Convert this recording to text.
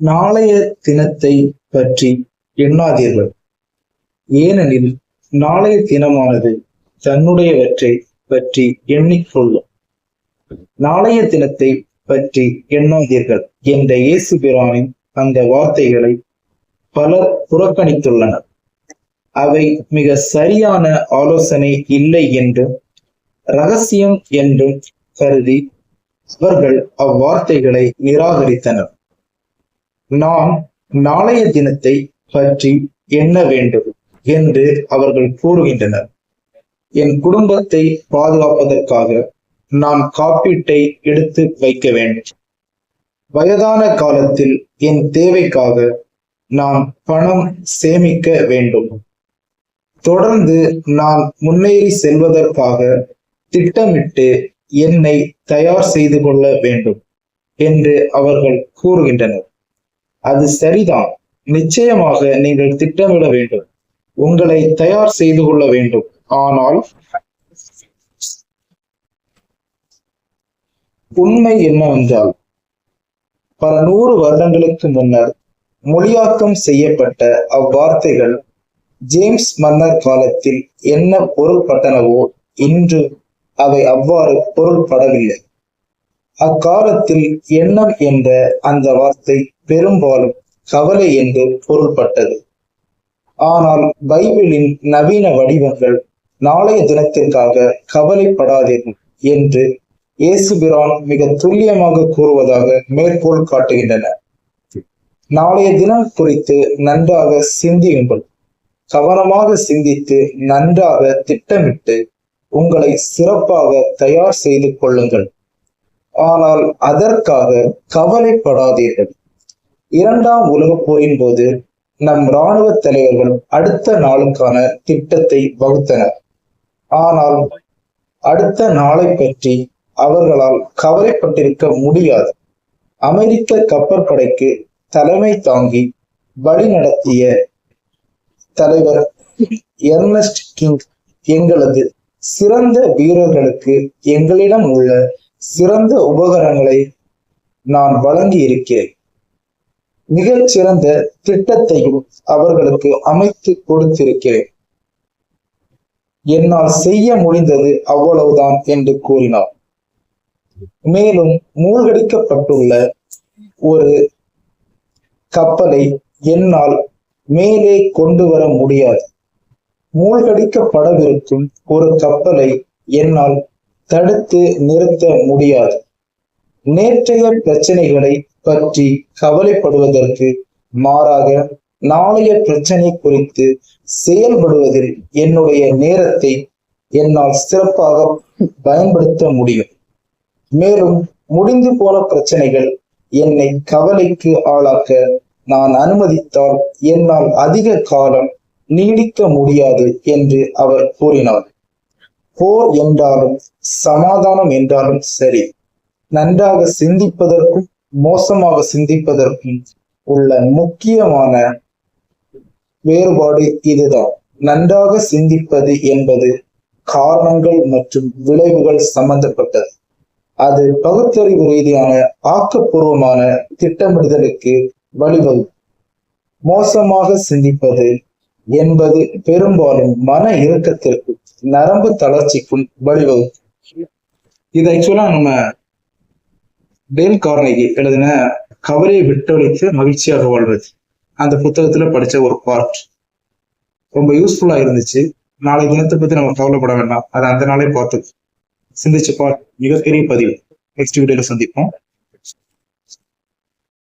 நாளைய தினத்தை பற்றி எண்ணாதீர்கள். ஏனெனில் நாளைய தினமானது தன்னுடையவற்றை பற்றி எண்ணிக்கொள்ளும். நாளைய தினத்தை பற்றி எண்ணாதீர்கள். என்ற இயேசு பிரானின் அந்த வார்த்தைகளை பலர் புறக்கணித்துள்ளனர். அவை மிக சரியான ஆலோசனை இல்லை என்றும் ரகசியம் என்றும் கருதி அவர்கள் அவ்வார்த்தைகளை நிராகரித்தனர். நாம் நாளைய தினத்தை பற்றி எண்ண வேண்டும் என்று அவர்கள் கூறுகின்றனர். என் குடும்பத்தை பாதுகாப்பதற்காக நான் காப்பீட்டை எடுத்து வைக்க வேண்டும். வயதான காலத்தில் என் தேவைக்காக நான் பணம் சேமிக்க வேண்டும். தொடர்ந்து நான் முன்னேறி செல்வதற்காக திட்டமிட்டு என்னை தயார் செய்து கொள்ள வேண்டும் என்று அவர்கள் கூறுகின்றனர். அது சரிதான். நிச்சயமாக நீங்கள் திட்டமிட வேண்டும். உங்களை தயார் செய்து கொள்ள வேண்டும். ஆனால் உண்மை என்னவென்றால் பல நூறு வருடங்களுக்கு முன்னர் மொழியாக்கம் செய்யப்பட்ட அவ்வார்த்தைகள் ஜேம்ஸ் மன்னர் காலத்தில் என்ன பொருள்பட்டனவோ இன்று அவை அவ்வாறு பொருள்படவில்லை. அக்காலத்தில் எண்ணம் என்ற அந்த வார்த்தை பெரும்பாலும் கவலை என்று பொருள்பட்டது. ஆனால் பைபிளின் நவீன வடிவங்கள் நாளைய தினத்திற்காக கவலைப்படாதீர்கள் என்று இயேசுபிரான் மிக துல்லியமாக கூறுவதாக மேற்கோள் காட்டுகின்றன. நாளைய தினம் குறித்து நன்றாக சிந்தியுங்கள். கவனமாக சிந்தித்து நன்றாக திட்டமிட்டு உங்களை சிறப்பாக தயார் செய்து கொள்ளுங்கள். ஆனால் அதற்காக கவலைப்படாதீர்கள். இரண்டாம் உலகப் போரின் போது நம் இராணுவ தலைவர்கள் அடுத்த நாளுக்கான திட்டத்தை வகுத்தனர். ஆனால் அடுத்த நாளை பற்றி அவர்களால் கவலைப்பட்டிருக்க முடியாது. அமெரிக்க கப்பற்படைக்கு தலைமை தாங்கி வழி நடத்திய தலைவர் எர்னஸ்ட் கிங் எங்களது சிறந்த வீரர்களுக்கு எங்களிடம் உள்ள சிறந்த உபகரணங்களை நான் வழங்கி இருக்கிறேன் மிகச்சிறந்த திட்டத்தையும் அவர்களுக்கு அமைத்து கொடுத்திருக்கிறேன். என்னால் செய்ய முடிந்தது அவ்வளவுதான் என்று கூறினார். மேலும் மூழ்கடிக்கப்பட்டுள்ள ஒரு கப்பலை என்னால் மேலே கொண்டு வர முடியாது. மூழ்கடிக்கப்படவிருக்கும் ஒரு கப்பலை என்னால் தடுத்து நிறுத்த முடியாது. நேற்றைய பிரச்சனைகளை பற்றி கவலைப்படுவதற்கு மாறாக நாளைய பிரச்சனை குறித்து செயல்படுவதில் என்னுடைய நேரத்தை என்னால் சிறப்பாக பயன்படுத்த முடியும். மேலும் முடிந்து போன பிரச்சனைகள் என்னை கவலைக்கு ஆளாக்க நான் அனுமதித்தால் என்னால் அதிக காலம் நீடிக்க முடியாது என்று அவர் கூறினார். போர் என்றாலும் சமாதானம் என்றாலும் சரி. நன்றாக சிந்திப்பதற்கும் மோசமாக சிந்திப்பதற்கும் உள்ள முக்கியமான வேறுபாடு இதுதான். நன்றாக சிந்திப்பது என்பது காரணங்கள் மற்றும் விளைவுகள் சம்பந்தப்பட்டது. அது பகுத்தறிவு ரீதியான ஆக்கப்பூர்வமான திட்டமிடுதலுக்கு வழிவகுக்கும். மோசமாக சிந்திப்பது என்பது பெரும்பாலும் மன இறுக்கத்திற்கும் நரம்பு தளர்ச்சிக்கும் வழிவகுக்கும். இது ஆக்சுவலா நம்ம டேல் கார்னகி எழுதின கவலையை விட்டொழித்து மகிழ்ச்சியாக வாழ்வது. அந்த புத்தகத்துல படிச்ச ஒரு பார்ட் ரொம்ப யூஸ்ஃபுல்லா இருந்துச்சு. நாளை தினத்தை பத்தி நம்ம கவலைப்பட வேண்டாம். அதை அந்த நாளே பார்த்து சிந்திச்சு பார்ட் மிகப்பெரிய பதிவு. நெக்ஸ்ட் வீடியோல சந்திப்போம்.